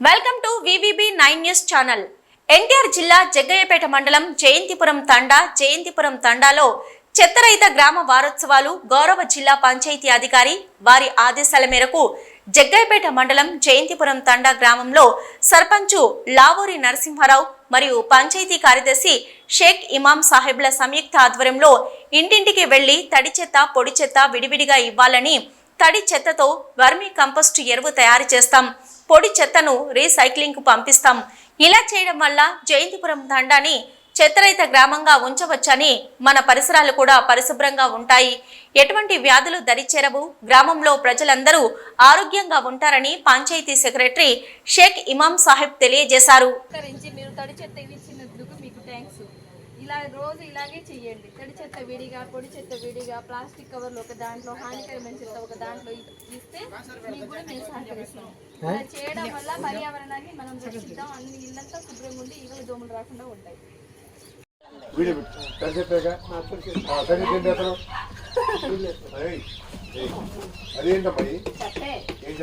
Welcome to VVB nine news channel. NTR జిల్లా జగ్గయ్యపేట మండలం జయంతిపురం తండా జయంతిపురం తండాలో చెత్తరహిత గ్రామ వారోత్సవాలు గౌరవ జిల్లా పంచాయతీ అధికారి వారి ఆదేశాల మేరకు జగ్గయ్యపేట మండలం జయంతిపురం తండా గ్రామంలో సర్పంచు లావూరి నరసింహారావు మరియు పంచాయతీ కార్యదర్శి షేక్ ఇమాం సాహెబ్ల సంయుక్త ఆధ్వర్యంలో ఇంటింటికి వెళ్ళి తడి చెత్త పొడి చెత్త విడివిడిగా ఇవ్వాలని తడి చెత్తతో వర్మీ కంపోస్ట్ ఎరువు తయారు చేస్తాం. పొడి చెత్తను రీసైక్లింగ్కు పంపిస్తాం. ఇలా చేయడం వల్ల జయంతిపురం దండాన్ని చెత్తరహిత గ్రామంగా ఉంచవచ్చని మన పరిసరాలు కూడా పరిశుభ్రంగా ఉంటాయి. ఎటువంటి వ్యాధులు దరిచేరవు. గ్రామంలో ప్రజలందరూ ఆరోగ్యంగా ఉంటారని పంచాయతీ సెక్రటరీ షేక్ ఇమాం సాహెబ్ తెలియజేశారు సహకరించి మీరు తడి చెత్త ఇచ్చినందుకు మీకు థ్యాంక్స్ ఇలా రోజు ఇలాగే చెయ్యండి. తడి చెత్త విడిగా పొడి చెత్త విడిగా ప్లాస్టిక్ కవర్లు ఒక దాంట్లో హానికరమైన చెత్త ఒక దాంట్లో ఇస్తే మీకు కూడా మేము సహకరిస్తాం ఇలా చేయడం వల్ల పర్యావరణాన్ని మనం రక్షిద్దాం. అన్ని ఇల్లంతా శుభ్రంగా ఉండి ఈగలు దోమలు రాకుండా ఉంటాయి. అదేంటమ్మా? ఏం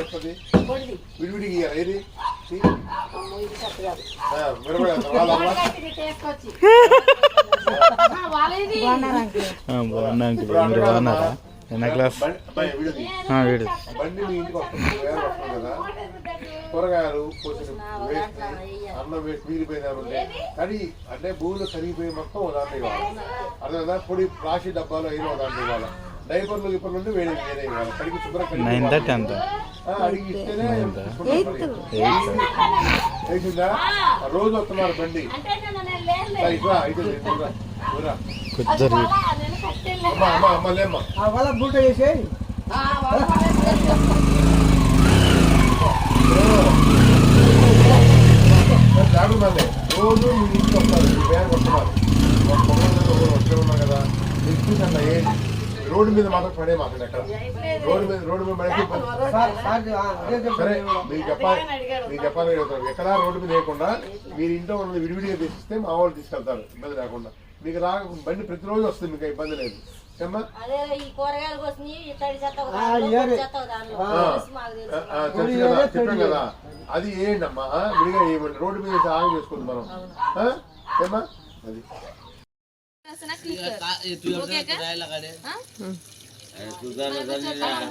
విడివిడికి ఇయ్యాలి ఏది బాగున్నా అంకుల్ మీరు బాగున్నారా ఎన్న క్లాస్ బండి- వీడు వస్తుంది వేరే వస్తుంది కదా కూరగాయలు అన్నం వేసి మిగిలిపోయింది అంటే అంటే భూమిలో కరిగిపోయి మొత్తం ఒక దాంట్లో ఇవ్వాలి అదే పొడి ప్లాస్టిక్ డబ్బాలు అయినా ఒక దాంట్లో ఇవ్వాలి డైపర్లు గిప్పర్లు ఉంటే వేరే వేరే కడిగి శుభ్రం అడిగి ఇస్తేనే నైన్త్. ఆ రోజు వస్తున్నారు బండి. సరే, ఇట్రా, ఇటు రా, ఇటు రా, ఇటు రా. కొంచెం వీడు అమ్మా అమ్మా అమ్మ లేమ్మా. వాళ్ళ బూట వేసి జాడు మళ్ళీ రోజు మీ ఇంటికి వస్తారు మీ బ్యాగ్ వస్తున్నారు ఒక ఉన్నారు కదా. చూసండి ఏంటి రోడ్డు మీద మాత్రం పడే ఎక్కడ రోడ్డు మీద రోడ్డు మీద పడేసి. సార్ మీకు చెప్పాలి. మీకు చెప్పాలి ఎక్కడ రోడ్డు మీద వేయకుండా మీరు ఇంట్లో ఉన్నది విడివిడిగా తీసిస్తే మా వాళ్ళు తీసుకెళ్తారు. ఇబ్బంది లేకుండా. మీకు రా బండి ప్రతిరోజు వస్తుంది మీకు ఇబ్బంది లేదు. మాకు చెప్పాం కదా. అది ఏంటమ్మా? విడిగా రోడ్డు మీద ఆగం చేసుకోండి మనం? ఏమ్మా? అది. असं ना क्लिक कर ओके का?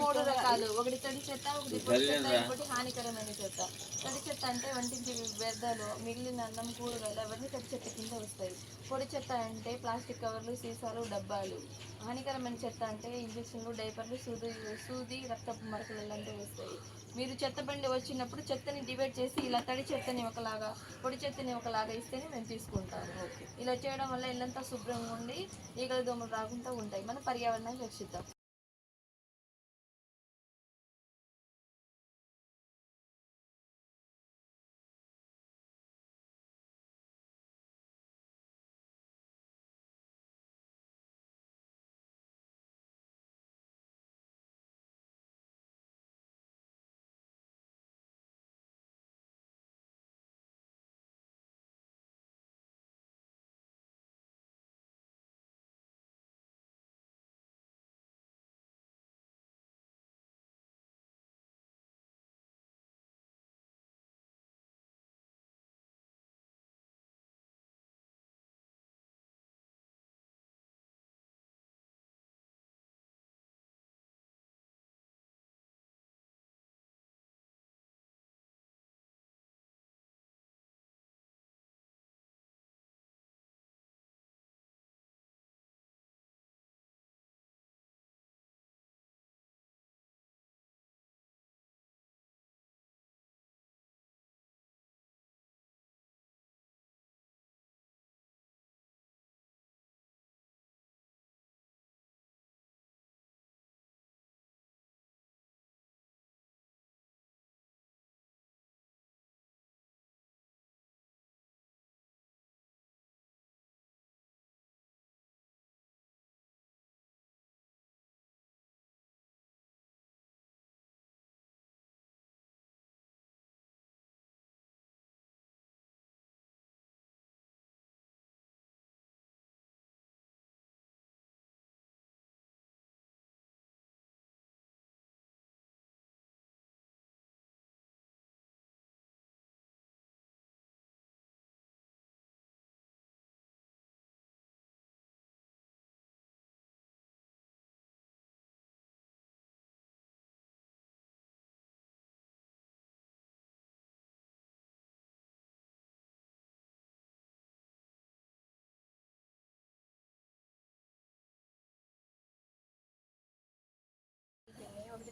మూడు రకాలు. ఒకటి తడి చెత్త ఒకటి పొడి చెత్త ఇంకోటి హానికరమైన చెత్త. తడి చెత్త అంటే వంటించి వ్యర్థాలు మిగిలిన అన్నం కూరగాయలు అవన్నీ తడి చెత్త కింద వస్తాయి. పొడి చెత్త అంటే ప్లాస్టిక్ కవర్లు సీసాలు డబ్బాలు. హానికరమైన చెత్త అంటే ఇంజక్షన్లు డైపర్లు సూది సూది రక్తపు మరకలు ఇలాంటివి వస్తాయి. మీరు చెత్త బండి వచ్చినప్పుడు చెత్తని డివైడ్ చేసి ఇలా తడి చెత్తని ఒకలాగా పొడి చెత్తని ఒకలాగా ఇస్తేనే మేము తీసుకుంటాము. ఇలా చేయడం వల్ల ఇల్లంతా శుభ్రంగా ఉండి ఈగల దోమలు రాకుండా ఉంటాయి. మన పర్యావరణాన్ని రక్షిద్దాం.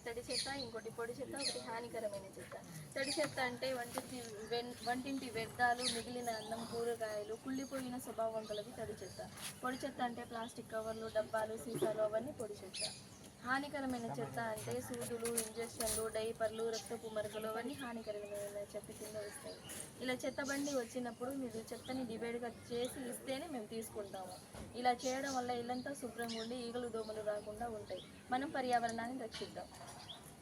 తడి చెత్త ఇంకోటి పొడి చెత్త ఒకటి హానికరమైన చెత్త. తడి చెత్త అంటే వంటింటి వెన్- వంటింటి వ్యర్థాలు మిగిలిన అన్నం కూరగాయలు కుళ్ళిపోయిన స్వభావం కలది తడి చెత్త. పొడి చెత్త అంటే ప్లాస్టిక్ కవర్లు డబ్బాలు సీసాలు అవన్నీ పొడి చెత్త. హానికరమైన చెత్త అంటే సూదులు ఇంజక్షన్లు డైపర్లు రక్తపు మరకలు అవన్నీ హానికరమైన చెత్త కింద వస్తాయి. ఇలా చెత్త బండి వచ్చినప్పుడు మీరు చెత్తని డివైడ్గా చేసి ఇస్తేనే మేము తీసుకుంటాము. ఇలా చేయడం వల్ల ఇల్లంతా శుభ్రంగా ఉండి ఈగలు దోమలు రాకుండా ఉంటాయి. మనం పర్యావరణాన్ని రక్షిద్దాం.